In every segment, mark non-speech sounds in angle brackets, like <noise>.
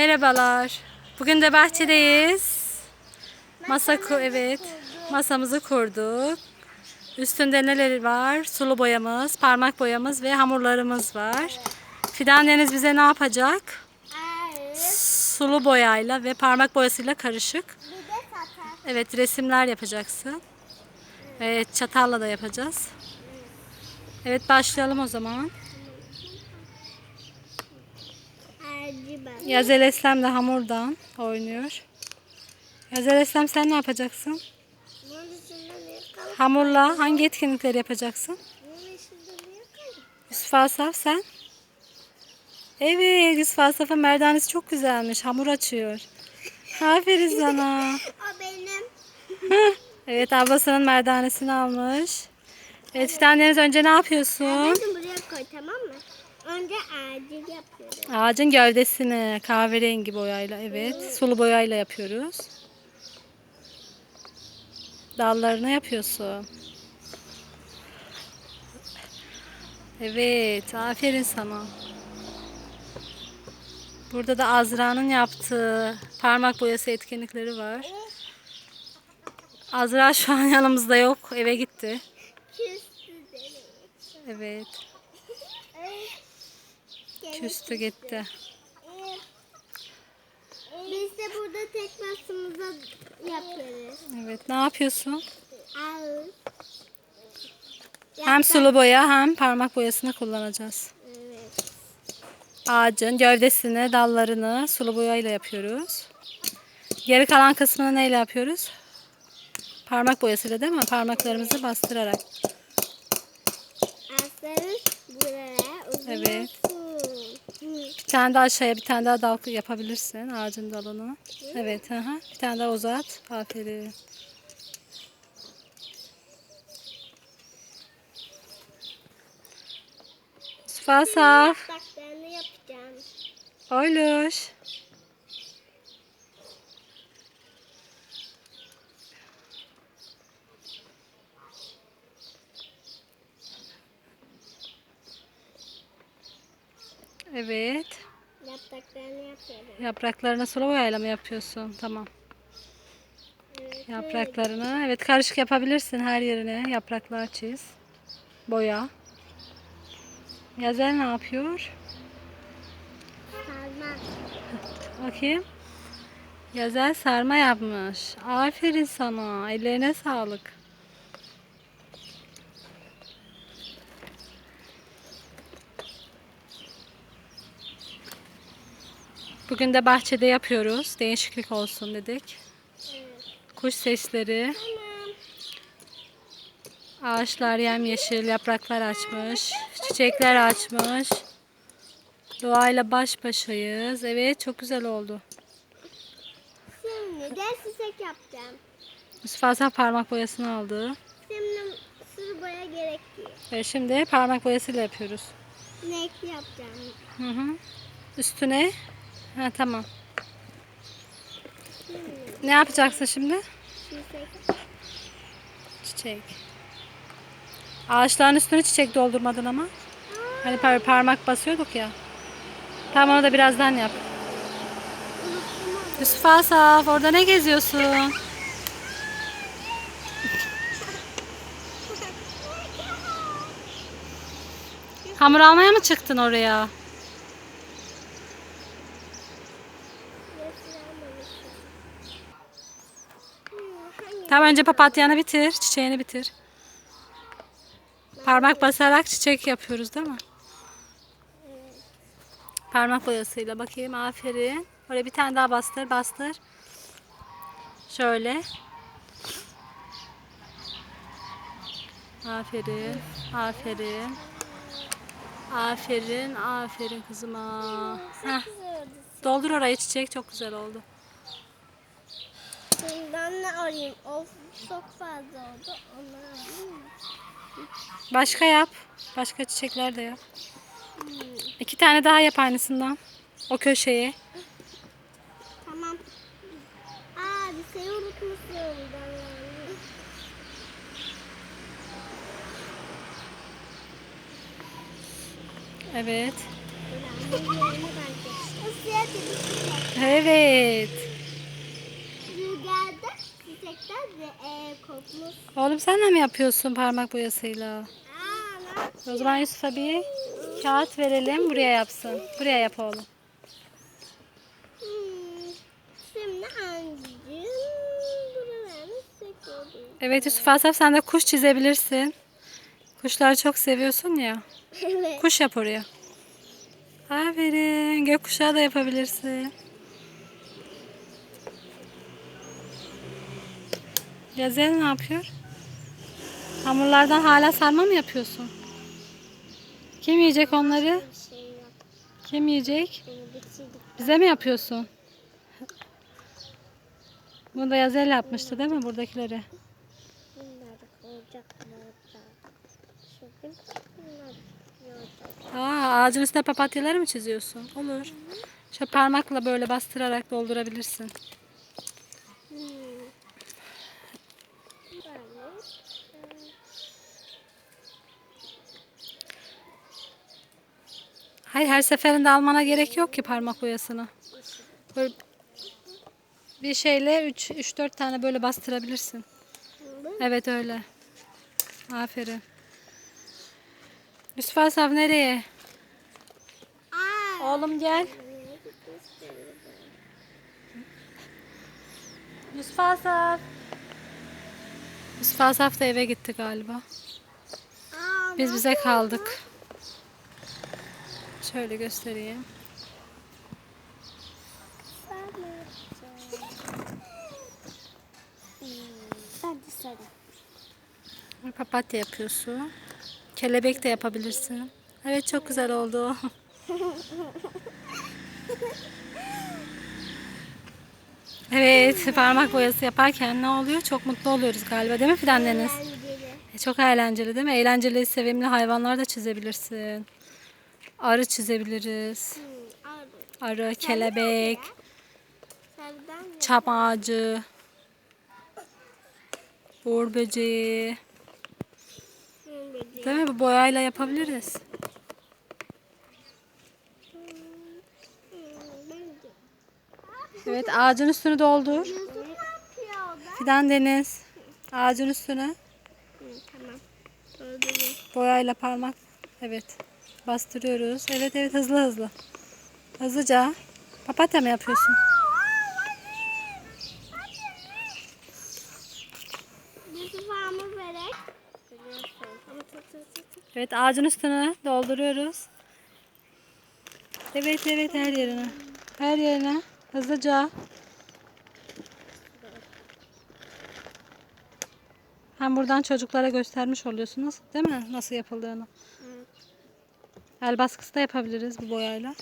Merhabalar. Bugün de bahçedeyiz. Masa ku- evet. Masamızı kurduk. Üstünde neler var? Sulu boyamız, parmak boyamız ve hamurlarımız var. Fidan Deniz bize ne yapacak? Sulu boyayla ve parmak boyasıyla karışık. Evet resimler yapacaksın. Evet çatalla da yapacağız. Evet başlayalım o zaman. Erci ben. Yazel Eslem de hamurdan oynuyor. Yazel Eslem sen ne yapacaksın? Hamurla hangi etkinlikleri yapacaksın? Yusuf Asaf sen? Evet Yusuf Asaf'ın merdanesi çok güzelmiş. Hamur açıyor. Aferin sana. <laughs> O benim. <laughs> Evet ablasının merdanesini almış. Evet bir taneniz önce ne yapıyorsun? Bakın buraya koy tamam mı? Önce ercil yapıyorum. Ağacın gövdesini kahverengi boyayla evet sulu boyayla yapıyoruz. Dallarını yapıyorsun. Evet aferin sana. Burada da Azra'nın yaptığı parmak boyası etkinlikleri var. Azra şu an yanımızda yok. Eve gitti. Evet. Küstü gitti. Biz de burada tek başımıza yapıyoruz. Evet ne yapıyorsun? Al. Hem sulu boya hem parmak boyasını kullanacağız. Evet. Ağacın gövdesini, dallarını sulu boyayla yapıyoruz. Geri kalan kısmını neyle yapıyoruz? Parmak boyasıyla değil mi? Parmaklarımızı bastırarak. Aslanın buraya uzun Evet. Bir tane daha aşağıya bir tane daha dal yapabilirsin ağacın dalını. Evet, hı. bir tane daha uzat. Aferin. Asaf. Yapraklarını yapacağım. Oyluş. Evet. Yapraklarını yapıyorum. Yapraklarını sulu boyayla mı yapıyorsun? Tamam. Evet. Yapraklarını. Evet karışık yapabilirsin her yerine. Yapraklar çiz. Boya. Yazel ne yapıyor? Sarma. Bakayım. Yazel sarma yapmış. Aferin sana. Ellerine sağlık. Bugün de bahçede yapıyoruz. Değişiklik olsun dedik. Kuş sesleri. Ağaçlar yemyeşil, yapraklar açmış. Çiçekler açmış. Doğayla baş başayız. Evet çok güzel oldu. Şimdi de çiçek yapacağım. Asaf parmak boyasını aldı. Şimdi sulu boya gerekiyor. Ve şimdi parmak boyasıyla yapıyoruz. Renkli yapacağım. Hı hı. Üstüne. Ha tamam. Ne yapacaksın şimdi? çiçek. Ağaçların üstüne çiçek doldurmadın ama. Hani par- parmak basıyorduk ya. Tamam onu da birazdan yap. Yusuf Asaf orada ne geziyorsun? Hamur almaya mı çıktın oraya? Tamam önce papatyanı bitir, çiçeğini bitir. Parmak basarak çiçek yapıyoruz değil mi? Parmak boyasıyla bakayım aferin. Oraya bir tane daha bastır bastır. Şöyle. Aferin. Aferin. Aferin. Aferin kızıma. Heh, doldur orayı çiçek çok güzel oldu. Bundan ne alayım? Of çok fazla oldu. Onları alayım mı? Başka yap. Başka çiçekler de yap. İki tane daha yap aynısından. O köşeye. Tamam. Aa bir şey unutmuşum. Ben. Evet. Ulan bu yerini bence. O siyah bir şey. Evet. Rüzgarda çiçekler ve e, kokmuş. Oğlum sen de mi yapıyorsun parmak boyasıyla? Aa? O zaman Yusuf'a bir kağıt verelim buraya yapsın. Buraya yap oğlum. Hmm, Şimdi. Evet Yusuf Asaf sen de kuş çizebilirsin. Kuşları çok seviyorsun ya. <laughs> Evet. Kuş yap oraya. Aferin. Gökkuşağı da yapabilirsin. Yazel ne yapıyor? Hamurlardan hala sarma mı yapıyorsun? Kim yiyecek onları? Şey. Kim yiyecek? Bunu bitirdik. Bize mi yapıyorsun? Bunu da Yazel yapmıştı değil mi buradakileri? Aa, ağacın üstüne papatyaları mı çiziyorsun? Olur. Şöyle parmakla böyle bastırarak doldurabilirsin. Hmm. Böyle. Hayır her seferinde almana gerek yok ki parmak boyasını. Böyle bir şeyle 3 3 4 tane böyle bastırabilirsin. Evet öyle. Aferin. Yusuf Asaf nereye? Oğlum gel. Yusuf Asaf. Yusuf Asaf da eve gitti galiba. Biz bize kaldık. Şöyle göstereyim. De sarı. Papatya yapıyorsun. Kelebek de yapabilirsin. Evet çok güzel oldu. <laughs> evet parmak boyası yaparken ne oluyor? Çok mutlu oluyoruz galiba değil mi Fidan Deniz? Eğlenceli. E, Çok eğlenceli değil mi? Eğlenceli, sevimli hayvanlar da çizebilirsin. Arı çizebiliriz. Arı. Kelebek, çam ağacı, uğur böceği. Değil mi? Bu boyayla yapabiliriz. Evet ağacın üstünü doldur. Fidan Deniz. Ağacın üstüne Hı, tamam. Boyayla parmak. Evet. Bastırıyoruz. Evet evet hızlı hızlı. Hızlıca. Papatya mı yapıyorsun? Evet ağacın üstüne dolduruyoruz. Evet evet her yerine. Her yerine. Hızlıca. Hem buradan çocuklara göstermiş oluyorsunuz. Değil mi? Nasıl yapıldığını. El baskısı da yapabiliriz bu boyayla.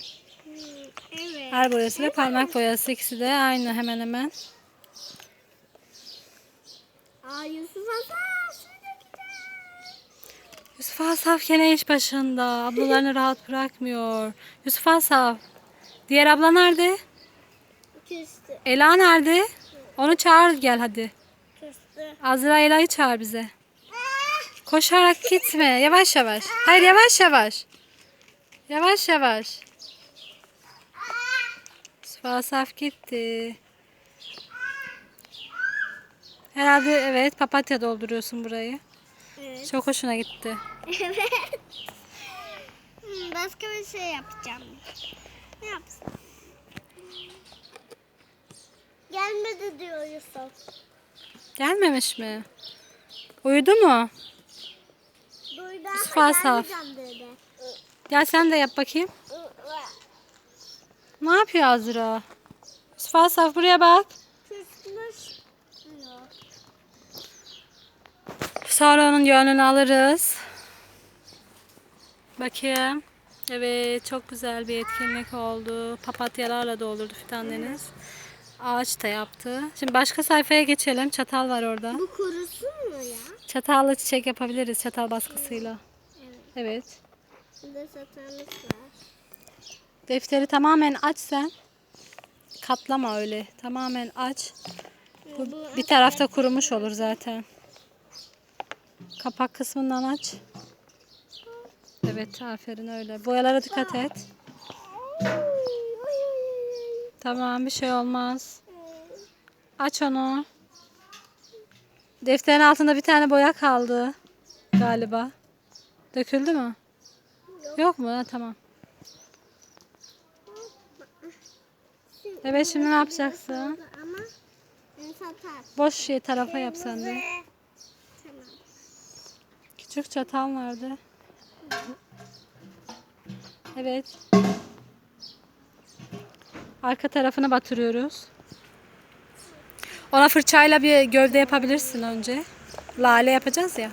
Evet. Her boyası ve parmak boyası ikisi de aynı hemen hemen. Aa Yusuf Hasan. Yusuf Asaf gene iş başında. Ablalarını <laughs> rahat bırakmıyor. Yusuf Asaf. Diğer abla nerede? Küstü. Ela nerede? Onu çağır gel hadi. Küstü. Azra Ela'yı çağır bize. Koşarak gitme. Yavaş yavaş. Hayır yavaş yavaş. Yavaş yavaş. Yusuf Asaf gitti. Herhalde evet papatya dolduruyorsun burayı. Evet. Çok hoşuna gitti. Evet. Hmm, Başka bir şey yapacağım. Ne yapsın? Gelmedi diyor Yusuf. Gelmemiş mi? Uyudu mu? Duydu Yusuf Asaf. dedi. Gel sen de yap bakayım. Ne yapıyor Azra? Yusuf Asaf buraya bak. Küsmüş. Sonra onun gönlünü alırız. Bakayım. Evet çok güzel bir etkinlik oldu. Papatyalarla doldurdu Fidan Deniz. Ağaç da yaptı. Şimdi başka sayfaya geçelim. Çatal var orada. Bu kurusun mu ya? Çatalla çiçek yapabiliriz çatal baskısıyla. Evet. Evet. Burada satanlık var. Defteri tamamen aç sen. Katlama öyle. Tamamen aç. Bu bir tarafta kurumuş olur zaten. Kapak kısmından aç. Evet aferin öyle. Boyalara dikkat et. Tamam bir şey olmaz. Aç onu. Defterin altında bir tane boya kaldı galiba. Döküldü mü? Yok, mu? Ha, tamam. Evet şimdi ne yapacaksın? Ama satar. Boş şey tarafa yap sen de. Tamam. Küçük çatal nerede? Evet. Arka tarafını batırıyoruz. Ona fırçayla bir gövde yapabilirsin önce. Lale yapacağız ya.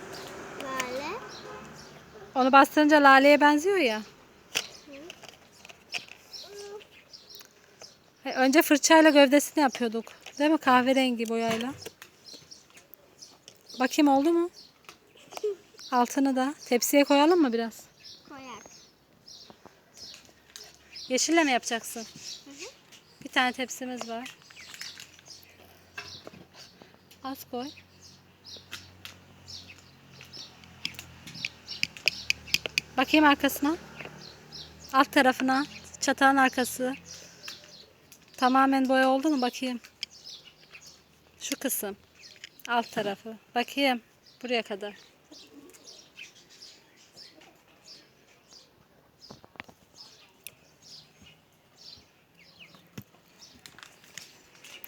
Onu bastırınca laleye benziyor ya. Önce fırçayla gövdesini yapıyorduk. Değil mi? Kahverengi boyayla. Bakayım oldu mu? Altını da tepsiye koyalım mı biraz? Koyak. Yeşille mi yapacaksın? Bir tane tepsimiz var. Az koy. Bakayım arkasına. Alt tarafına. Çatağın arkası. Tamamen boya oldu mu? Bakayım. Şu kısım. Alt tarafı. Bakayım. Buraya kadar.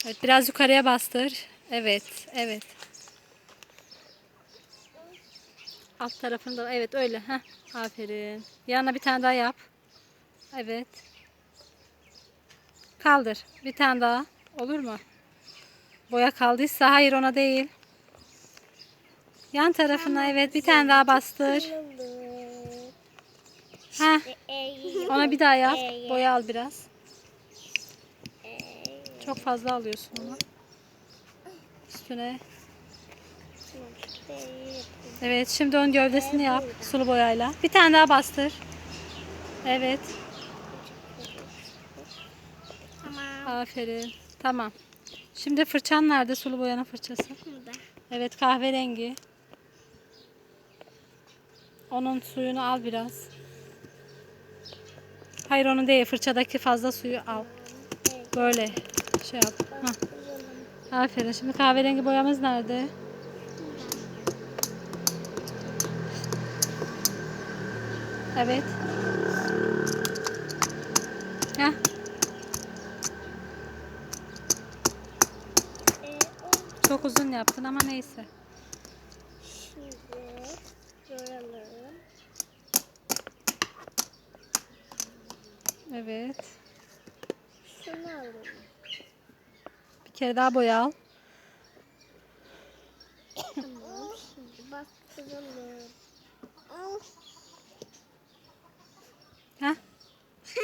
Evet, biraz yukarıya bastır. Evet, evet. Alt tarafında, evet öyle. Heh, aferin. Yanına bir tane daha yap. Evet. Kaldır. Bir tane daha. Olur mu? Boya kaldıysa hayır ona değil. Yan tarafına evet bir tane daha bastır. Heh, ona bir daha yap. Boya al biraz. Çok fazla alıyorsun onu. Üstüne. Evet şimdi onun gövdesini yap sulu boyayla. Bir tane daha bastır. Evet. Tamam. Aferin. Tamam. Şimdi fırçan nerede? Sulu boyanın fırçası. Burada. Evet kahverengi. Onun suyunu al biraz. Hayır onu değil. Fırçadaki fazla suyu al. Böyle şey yap. Hah. Aferin. Şimdi kahverengi boyamız nerede? Evet. Heh. Çok uzun yaptın ama neyse. şimdi yoralım. Evet. Şunu alalım. Bir kere daha boya al. Tamam. Şimdi bastıralım. Heh.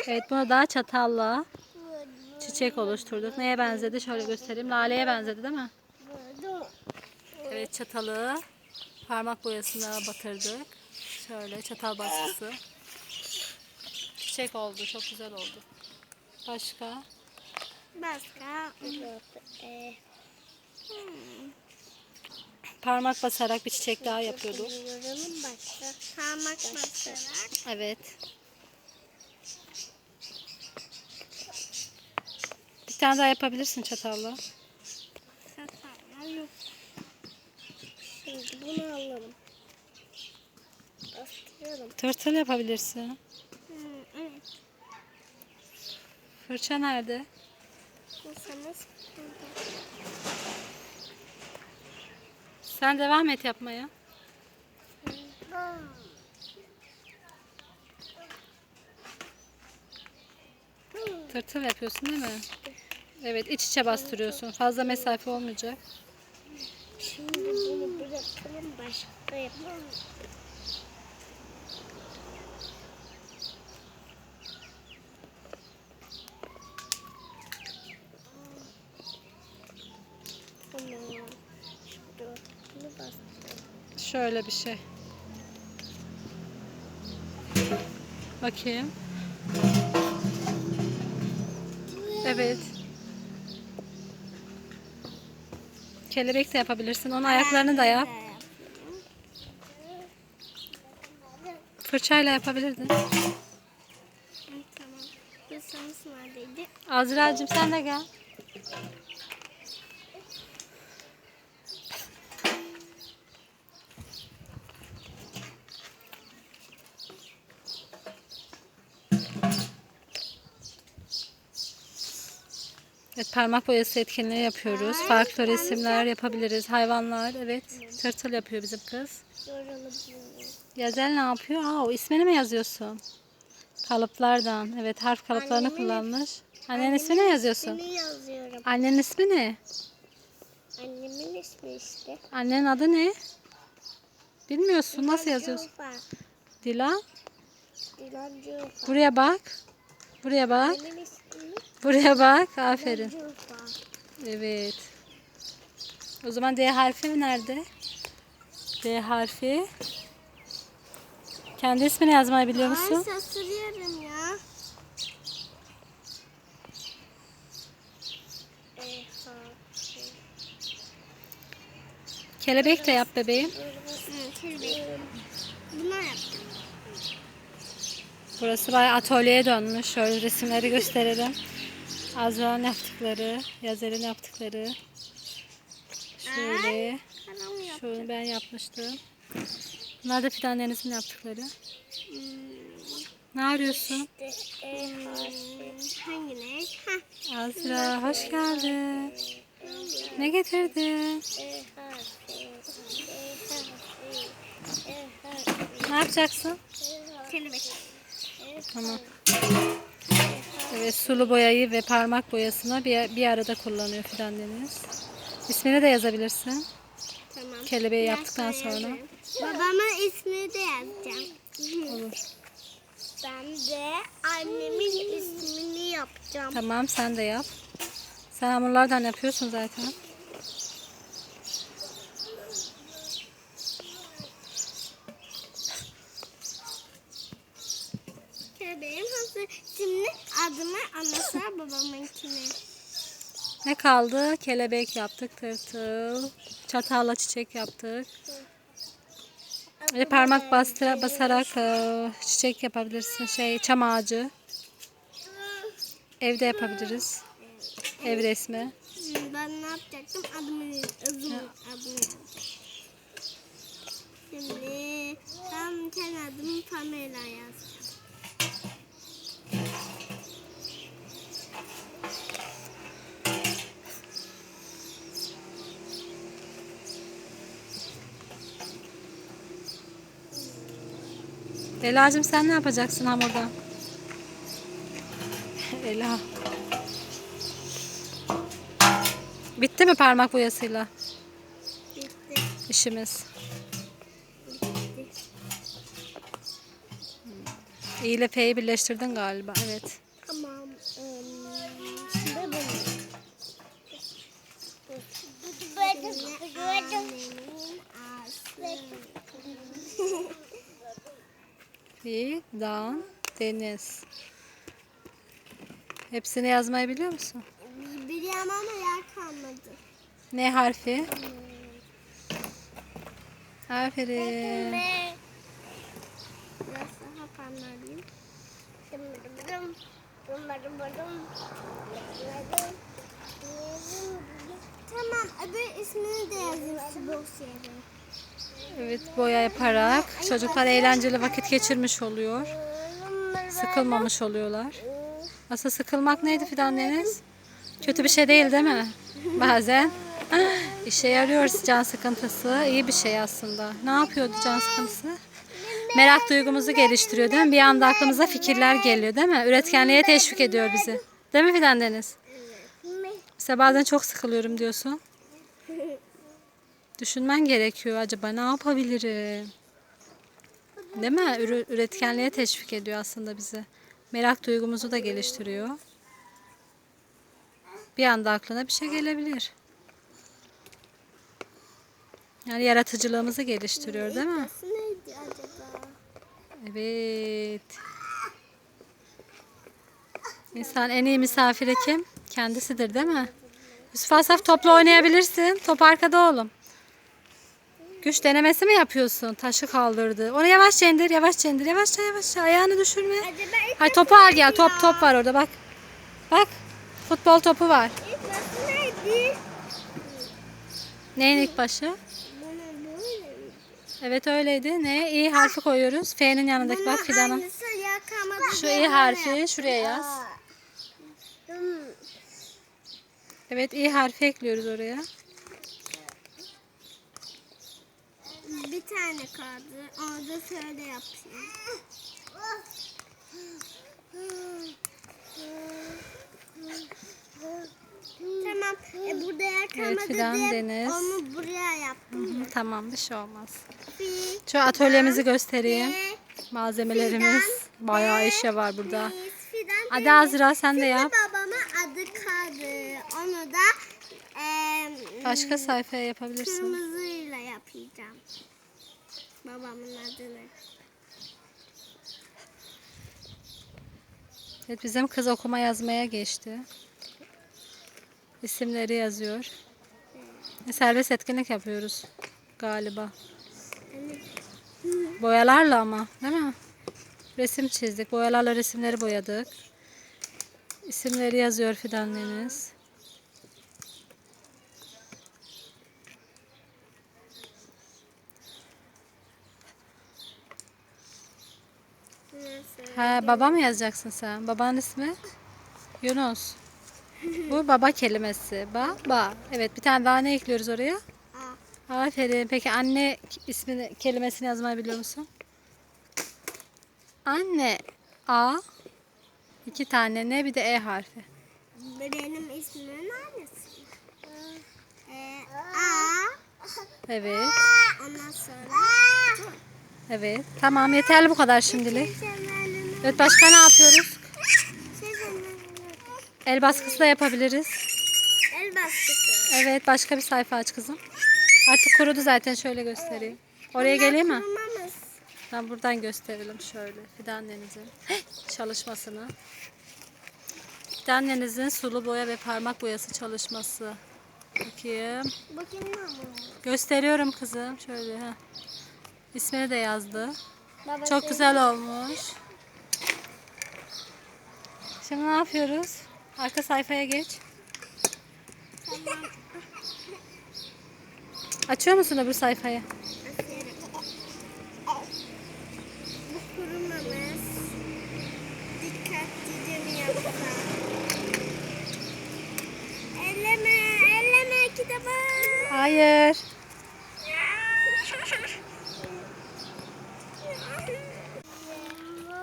Evet bunu daha çatalla çiçek oluşturduk. Neye benzedi? Şöyle göstereyim. Laleye benzedi değil mi? Evet çatalı parmak boyasına batırdık. Şöyle çatal baskısı. Çiçek oldu. Çok güzel oldu. Başka? Başka Parmak basarak bir çiçek daha yapıyorduk. Parmak basarak. Evet. Tane daha yapabilirsin çatalla. Satarlar yok. Şimdi bunu alalım. Bastıralım. Tırtıl yapabilirsin. Evet. Fırça nerede? Burada. Sen devam et yapmaya. Tırtıl yapıyorsun değil mi? Evet iç içe bastırıyorsun. Fazla mesafe olmayacak. Şimdi bunu bırakalım başka yapalım. Şöyle bir şey. Bakayım. Evet. Kelebek de yapabilirsin. Onun ayaklarını da yap. Fırçayla yapabilirdin. Tamam. Azra'cığım sen de gel. Evet parmak boyası etkinliği yapıyoruz. Farklı resimler yapabiliriz. Hayvanlar evet. Tırtıl yapıyor bizim kız. Yazel ne yapıyor? Aa, o ismini mi yazıyorsun? Kalıplardan. Evet harf kalıplarını Annemin- kullanmış. Annenin ismi ne yazıyorsun? İsmini yazıyorum. Annenin ismi ne? Annemin ismi işte. Annenin adı ne? Bilmiyorsun. Nasıl yazıyorsun? Dilan. Dilan Cufa. Buraya bak. Buraya bak. Annemin ismi Buraya bak. Aferin. Evet. O zaman D harfi nerede? D harfi. Kendi ismini yazmayı biliyor musun? Ay şaşırıyorum ya. E. Kelebek de yap bebeğim. Hı, kelebek. Bunlar yaptım. Burası bayağı atölyeye dönmüş. Şöyle resimleri gösterelim. Azra'nın yaptıkları, Yazer'in yaptıkları. Şöyle. Şöyle ben yapmıştım. Bunlar da fidanlarınızın yaptıkları. Hmm, Ne arıyorsun? işte E. Hangi ne? Azra hoş geldin. Ne getirdin? Ne yapacaksın? Kelebek. Tamam. Evet sulu boyayı ve parmak boyasını bir, bir arada kullanıyor Fidan Deniz. İsmini de yazabilirsin. Tamam. Kelebeği yaptıktan sonra. yazarım. Babamın ismini de yazacağım. Olur. Ben de annemin ismini yapacağım. Tamam sen de yap. Sen hamurlardan yapıyorsun zaten. Kelebeğim hazır. Şimdi anlatsa babamınkini. Ne kaldı? Kelebek yaptık, tırtıl. Çatalla çiçek yaptık. Ve parmak bastıra, basarak e, çiçek yapabilirsin. Şey, çam ağacı. Evde yapabiliriz. Ev resmi. Ben ne yapacaktım? Adımı, adımı, adımı. Şimdi ben adımı Pamela yazacağım. Ela'cığım sen ne yapacaksın hamurda? <laughs> Ela. Bitti mi parmak boyasıyla Bitti. işimiz? Bitti. İ ile F'yi birleştirdin galiba. Evet. Tamam. em, Şimdi bunu. Annemin ağzı. Fidan, Deniz. Hepsini yazmayı biliyor musun? Biliyorum ama yer kalmadı. Ne harfi? Aferin. Bunları buldum. Tamam, öbür ismini de yazayım Sibosier'e. Evet boya yaparak çocuklar eğlenceli vakit geçirmiş oluyor. Sıkılmamış oluyorlar. Aslında sıkılmak neydi Fidan Deniz? Kötü bir şey değil değil mi? Bazen <laughs> işe yarıyor can sıkıntısı. iyi bir şey aslında. Ne yapıyordu can sıkıntısı? Merak duygumuzu geliştiriyor değil mi? Bir anda aklımıza fikirler geliyor değil mi? Üretkenliğe teşvik ediyor bizi. Değil mi Fidan Deniz? Mesela bazen çok sıkılıyorum diyorsun. Düşünmen gerekiyor acaba ne yapabilirim? Değil mi? Üretkenliğe teşvik ediyor aslında bizi. Merak duygumuzu da geliştiriyor. Bir anda aklına bir şey gelebilir. Yani yaratıcılığımızı geliştiriyor değil mi? Nasıl neydi acaba? Evet. İnsan en iyi misafiri kim? Kendisidir değil mi? Yusuf Asaf topla oynayabilirsin. Top arkada oğlum. Güç denemesi mi yapıyorsun? Taşı kaldırdı. Onu yavaşça indir, yavaşça indir. Yavaşça yavaşça ayağını düşürme. Hay topu al gel. Top top var orada bak. Bak futbol topu var. Neyin ilk başı? Evet öyleydi. Ne? İ harfi koyuyoruz. F'nin yanındaki bak Fidan'ın. Şu İ harfi şuraya yaz. Evet İ harfi ekliyoruz oraya. Bir tane kaldı. Onu da şöyle yapayım. Tamam. E, burada yakamadı Fidan, diye Deniz. onu buraya yaptım. Hı, Tamam bir şey olmaz. Fi, Şu atölyemizi göstereyim. de, Malzemelerimiz. Fidan, Bayağı de, eşya var burada. Fidan, Hadi. Azra sen de Şimdi yap. babama adı kaldı. Onu da e, Başka sayfaya yapabilirsin. kırmızıyla yapacağım. Babamın adını. Evet bizim kız okuma yazmaya geçti. İsimleri yazıyor. E, Serbest etkinlik yapıyoruz galiba. Boyalarla ama değil mi? Resim çizdik. Boyalarla resimleri boyadık. İsimleri yazıyor Fidan Ha baba mı yazacaksın sen? Babanın ismi? Yunus. Bu baba kelimesi. Baba. Evet bir tane daha ne ekliyoruz oraya? A. Aferin. Peki anne ismini kelimesini yazmayı biliyor musun? Anne. A. İki tane ne bir de E harfi. Benim ismimin annesi. Ee, A. Evet. Ondan sonra. Evet. Tamam yeterli bu kadar şimdilik. Evet başka ne yapıyoruz? El baskısı da yapabiliriz. El bastıkı. Evet başka bir sayfa aç kızım. Artık kurudu zaten şöyle göstereyim. Oraya geleyim mi? Ben buradan gösterelim şöyle Fidan Deniz'in çalışmasını. Fidan Deniz'in sulu boya ve parmak boyası çalışması. Bakayım. Bakayım mı? Gösteriyorum kızım. Şöyle. ha. İsmini de yazdı. Baba Çok güzel olmuş. Şimdi ne yapıyoruz? Arka sayfaya geç. Açıyor musun öbür sayfayı? Aferin. Bu kurumamız. Dikkatlice mi yapalım? Elleme, elleme kitabı. Hayır.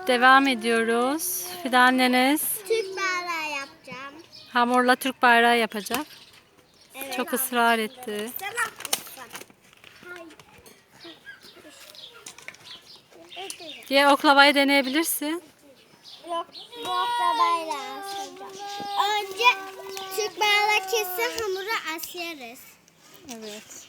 Devam ediyoruz. Fidan Deniz Türk bayrağı yapacağım. hamurla Türk bayrağı yapacak. Evet. Çok ısrar etti. Diğer oklavayı deneyebilirsin. Yok, bu hafta bayrağı asacağım. Önce Türk bayrağı kesin hamuru asarız. Evet.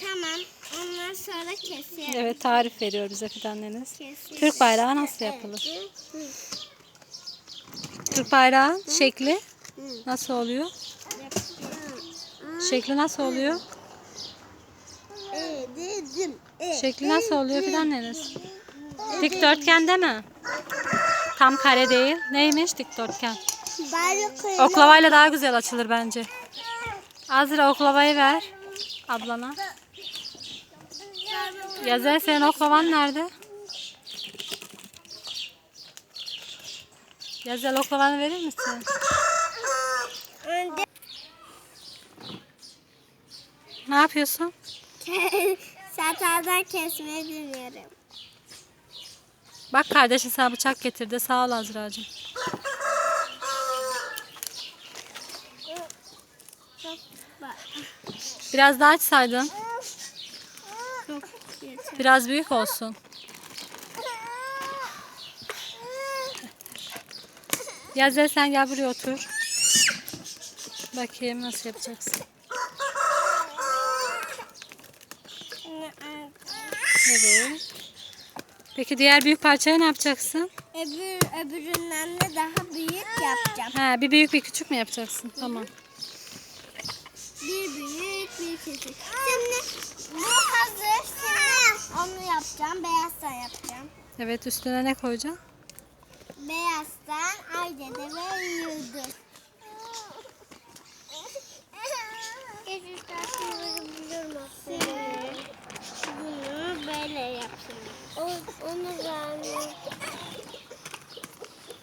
Tamam. Ondan sonra kesiyoruz. Evet tarif veriyor bize Fidan Deniz. Kesiyoruz. Türk bayrağı nasıl yapılır? Türk bayrağı şekli nasıl oluyor? Şekli nasıl oluyor? Dedim. Şekli nasıl oluyor Fidan Deniz? Dikdörtgende mi? Tam kare değil. Neymiş dikdörtgen? Oklavayla daha güzel açılır bence. Azra oklavayı ver ablana. Yazel senin oklavan nerede? Yazel oklavanı verir misin? Ne yapıyorsun? <laughs> Çataldan kesmeyi deniyorum. Bak kardeşin sana bıçak getirdi. Sağ ol Azra'cığım. Çok bak. Biraz daha açsaydın. Yeter. Biraz büyük olsun. Yazel sen gel buraya otur. Bakayım nasıl yapacaksın. Evet. Peki diğer büyük parçayı ne yapacaksın? Öbür, öbüründen de daha büyük yapacağım. Ha, bir büyük bir küçük mü yapacaksın? Tamam. Bir büyük bir küçük. Şimdi bu hazır. Şimdi onu yapacağım. Beyaz sen yapacağım. Evet üstüne ne koyacaksın? Beyazdan Aydede ve Yıldız. Bunu böyle yapsın. Onu ben...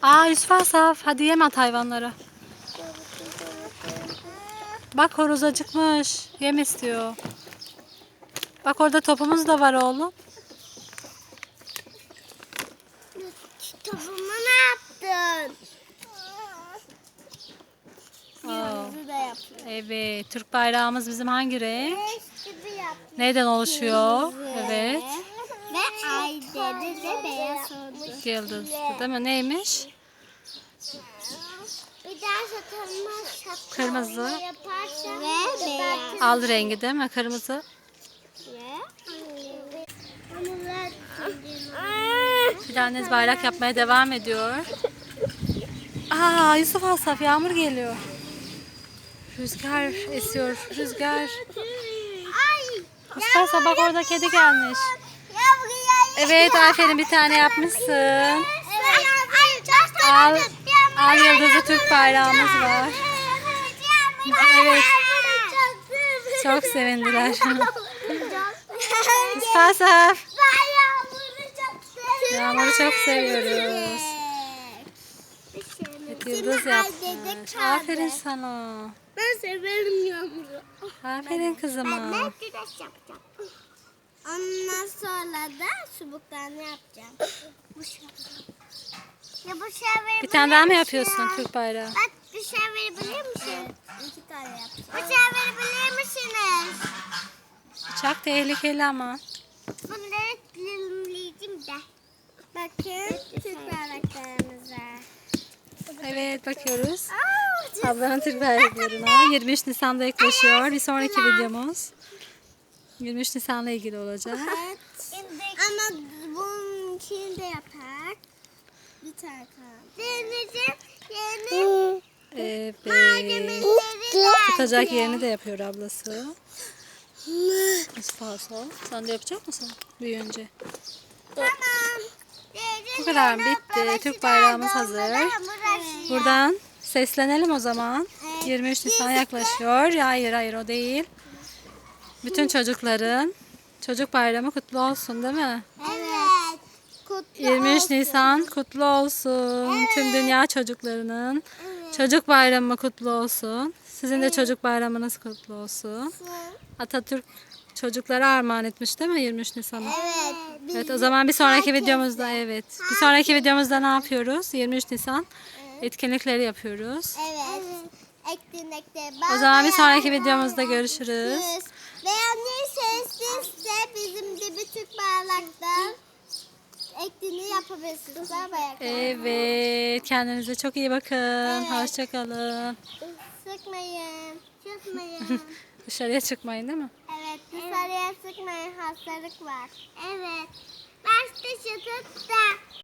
Aa Yusuf Asaf hadi yem at hayvanlara. Bak horoz acıkmış. Yem istiyor. Bak orada topumuz da var oğlum. Topumu ne yaptın? Yıldızı da yaptın. evet Türk bayrağımız bizim hangi renk? Beş gibi yaptın. Neyden oluşuyor? Evet. Ve Aydede de beyaz oldu. Yıldız. Değil mi? Neymiş? Şapka Kırmızı. yaparsan ve beyaz. Al rengi değil mi? Kırmızı. Fidanez bayrak yapmaya devam ediyor. Aa Yusuf Asaf yağmur geliyor. Rüzgar esiyor. Rüzgar. Asaf bak orada kedi gelmiş. Evet aferin bir tane yapmışsın. Evet. Ay, yıldızı Türk bayrağımız var. Evet. Çok sevindiler. Yusuf <laughs> Asaf. Ben yağmuru çok seviyoruz. Evet, yıldız yapmış. Aferin sana. Ben severim yağmuru. Aferin kızıma. Ben güneş yapacağım. Ondan sonra da çubuklarını yapacağım. Bu şey. Ya bu şey verebilir Bir tane daha mı yapıyorsun Türk bayrağı? Bak bir şey verebilir misin? İki tane yapacağım. Bir şey verebilir misiniz? Çok tehlikeli ama. Bunları dilimleyeceğim de. Bakın Türk bayraklarımıza. Evet bakıyoruz. Aa, Ablanın Türk bayraklarına 23 Nisan'da yaklaşıyor. Bir sonraki videomuz 23 Nisan'la ilgili olacak. Evet. Ama bunun içini de yapar. Denizin yeni Evet. Tutacak yerini de yapıyor ablası. Sağ sol. Sen de yapacak mısın büyüyünce? Tamam. Bu kadar bitti. Türk bayrağımız hazır. Buradan seslenelim o zaman. 23 Nisan yaklaşıyor. Hayır hayır o değil. Bütün çocukların çocuk bayramı kutlu olsun değil mi? Evet. Kutlu 23 olsun. Nisan kutlu olsun. Tüm dünya çocuklarının çocuk bayramı kutlu olsun. Sizin de çocuk bayramınız kutlu olsun. Atatürk çocuklara armağan etmiş değil mi 23 Nisan'ı? Evet. Evet o zaman bir sonraki videomuzda evet. Bir sonraki videomuzda ne yapıyoruz? 23 Nisan etkinlikleri yapıyoruz. Evet. Etkinlikte O zaman bir sonraki videomuzda görüşürüz. Beğendiyseniz siz de bizim bir Türk bayraktan etkinliği yapabilirsiniz. Evet kendinize çok iyi bakın. Hoşçakalın. Sıkmayın. Sıkmayın. <laughs> Dışarıya çıkmayın değil mi? evet dışarıya sıkmayın hastalık var. Evet. Başta çıkıp da